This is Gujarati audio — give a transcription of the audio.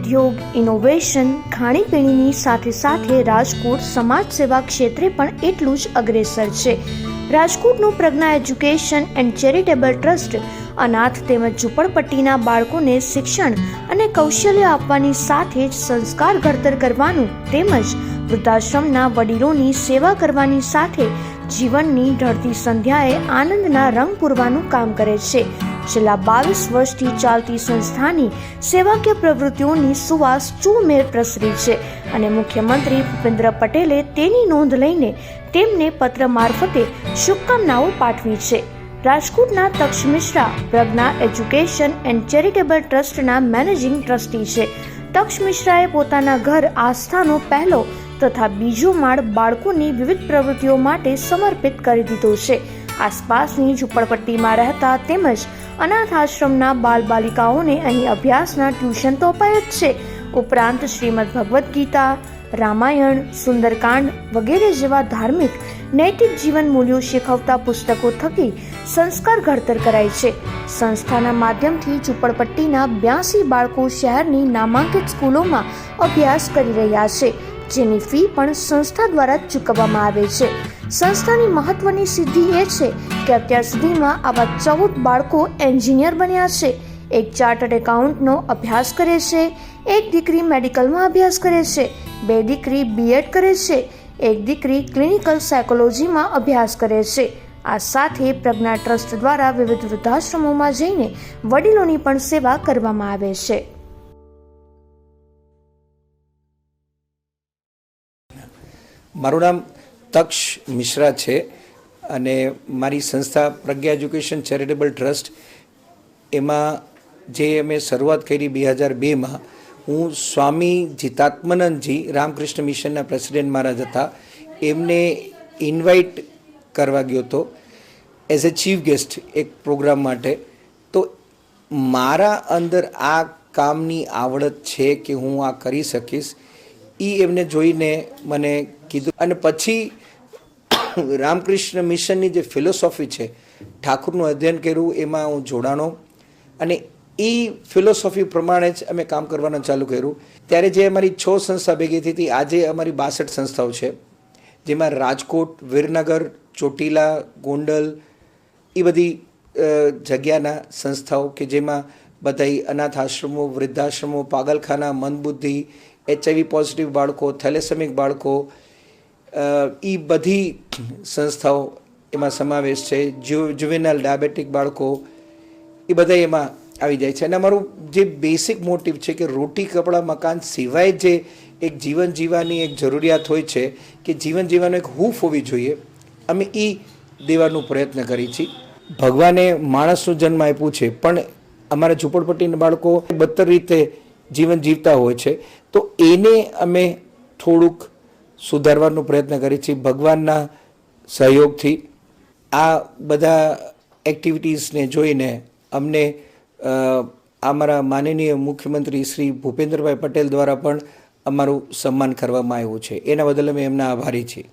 ઉદ્યોગ ઇનોવેશન ખાણીપીણીની સાથે સાથે રાજકોટ સમાજ સેવા ક્ષેત્રે પણ એટલું જ અગ્રેસર છે. રાજકોટનું Pragya education and charitable trust, અનાથ તેમજ ઝૂંપડપટ્ટીના બાળકોને શિક્ષણ અને કૌશલ્ય આપવાની સાથે જ સંસ્કાર ઘડતર કરવાનું તેમજ વૃદ્ધાશ્રમના વડીલોની સેવા કરવાની સાથે જીવનની ઢળતી સંધ્યાએ આનંદના રંગ પૂરવાનું કામ કરે છે. છેલ્લા બાવીસ વર્ષથી ચાલતી સંસ્થાની સેવાકીય પ્રવૃત્તિઓની સુવાસ ચૂમેર પ્રસરી છે અને મુખ્યમંત્રી ભૂપેન્દ્ર પટેલે તેની નોંધ લઈને તેમને પત્ર મારફતે શુભકામનાઓ પાઠવી છે. રાજકોટના Taksh Mishra Pragya education and charitable ટ્રસ્ટના મેનેજિંગ ટ્રસ્ટી છે. તક્ષ મિશ્રાએ પોતાના ઘર આસ્થાનો પહેલો તથા બીજો માળ બાળકોની વિવિધ પ્રવૃત્તિઓ માટે સમર્પિત કરી દીધો છે. આસપાસની ઝૂંપડપટ્ટીમાં રહેતા તેમજ અનાથ આશ્રમના બાલ બાલિકાઓને અહીં અભ્યાસના ટ્યુશન તો અપાય જ છે. ઉપરાંત શ્રીમદ ભગવદ્ ગીતા, રામાયણ, સુંદરકાંડ વગેરે જેવા ધાર્મિક, નૈતિક જીવન મૂલ્યો શીખવતા પુસ્તકો થકી સંસ્કાર ઘડતર કરાય છે. સંસ્થાના માધ્યમથી ઝૂંપડપટ્ટીના બ્યાસી બાળકો શહેરની નામાંકિત સ્કૂલોમાં અભ્યાસ કરી રહ્યા છે. જેની ફી પણ સંસ્થા દ્વારા ચૂકવવામાં આવે છે. સંસ્થાની મહત્વની સિદ્ધિ એ છે કે અત્યાર સુધીમાં આવા ચૌદ બાળકો એન્જિનિયર બન્યા છે. એક ચાર્ટર્ડ એકાઉન્ટનો અભ્યાસ કરે છે, એક દીકરી મેડિકલમાં અભ્યાસ કરે છે, બે દીકરી બીએડ કરે છે, એક દીકરી ક્લિનિકલ સાયકોલોજીમાં અભ્યાસ કરે છે. આ સાથે પ્રજ્ઞા ટ્રસ્ટ દ્વારા વિવિધ વૃદ્ધાશ્રમોમાં જઈને વડીલોની પણ સેવા કરવામાં આવે છે. મારું નામ તક્ષ મિશ્રા છે અને મારી સંસ્થા પ્રજ્ઞા એજ્યુકેશન ચેરિટેબલ ટ્રસ્ટ એમાં જે અમે શરૂઆત કરી બે હજાર બેમાં, હું સ્વામી જીતાત્મનંદજી રામકૃષ્ણ મિશનના પ્રેસિડેન્ટ મહારાજ હતા. એમને ઇન્વાઇટ કરવા ગયો હતો એઝ અ ચીફ ગેસ્ટ એક પ્રોગ્રામ માટે. તો મારા અંદર આ કામની આવડત છે કે હું આ કરી શકીશ. એ એમને જોઈને મને કીધું. અને પછી રામકૃષ્ણ મિશનની જે ફિલોસોફી છે, ઠાકુરનું અધ્યયન કર્યું, એમાં હું જોડાણો. અને એ ફિલોસોફી પ્રમાણે જ અમે કામ કરવાનું ચાલુ કર્યું. ત્યારે જે અમારી છ સંસ્થા ભેગી થઈ હતી, આજે અમારી બાસઠ સંસ્થાઓ છે. જેમાં રાજકોટ, વિરનગર, ચોટીલા, ગોંડલ એ બધી જગ્યાના સંસ્થાઓ કે જેમાં બધા અનાથ આશ્રમો વૃદ્ધાશ્રમો, પાગલખાના મંદબુદ્ધિ એચઆઈવી પોઝિટિવ બાળકો થેલેસેમિક બાળકો એ બધી સંસ્થાઓ એમાં સમાવેશ છે. જુ જુવેનલ ડાયાબેટિક બાળકો એ બધા એમાં આવી જાય છે. અને અમારું જે બેસિક મોટિવ છે કે રોટી, કપડાં, મકાન સિવાય જે એક જીવન જીવવાની એક જરૂરિયાત હોય છે કે જીવન જીવવાનો એક હૂફ હોવી જોઈએ, અમે એ દેવાનો પ્રયત્ન કરીએ છીએ ભગવાને માણસનો જન્મ આપ્યું છે, પણ અમારા ઝૂંપડપટ્ટીના બાળકો બદતર રીતે જીવન જીવતા હોય છે, તો એને અમે થોડુંક સુધારવાનો પ્રયત્ન કરીએ છીએ ભગવાનના સહયોગથી. આ બધા એક્ટિવિટીઝને જોઈને અમને અમારા માનનીય મુખ્યમંત્રી શ્રી ભૂપેન્દ્રભાઈ પટેલ દ્વારા પણ અમારું સન્માન કરવામાં આવ્યું છે. એના બદલ અમે એમના આભારી છીએ.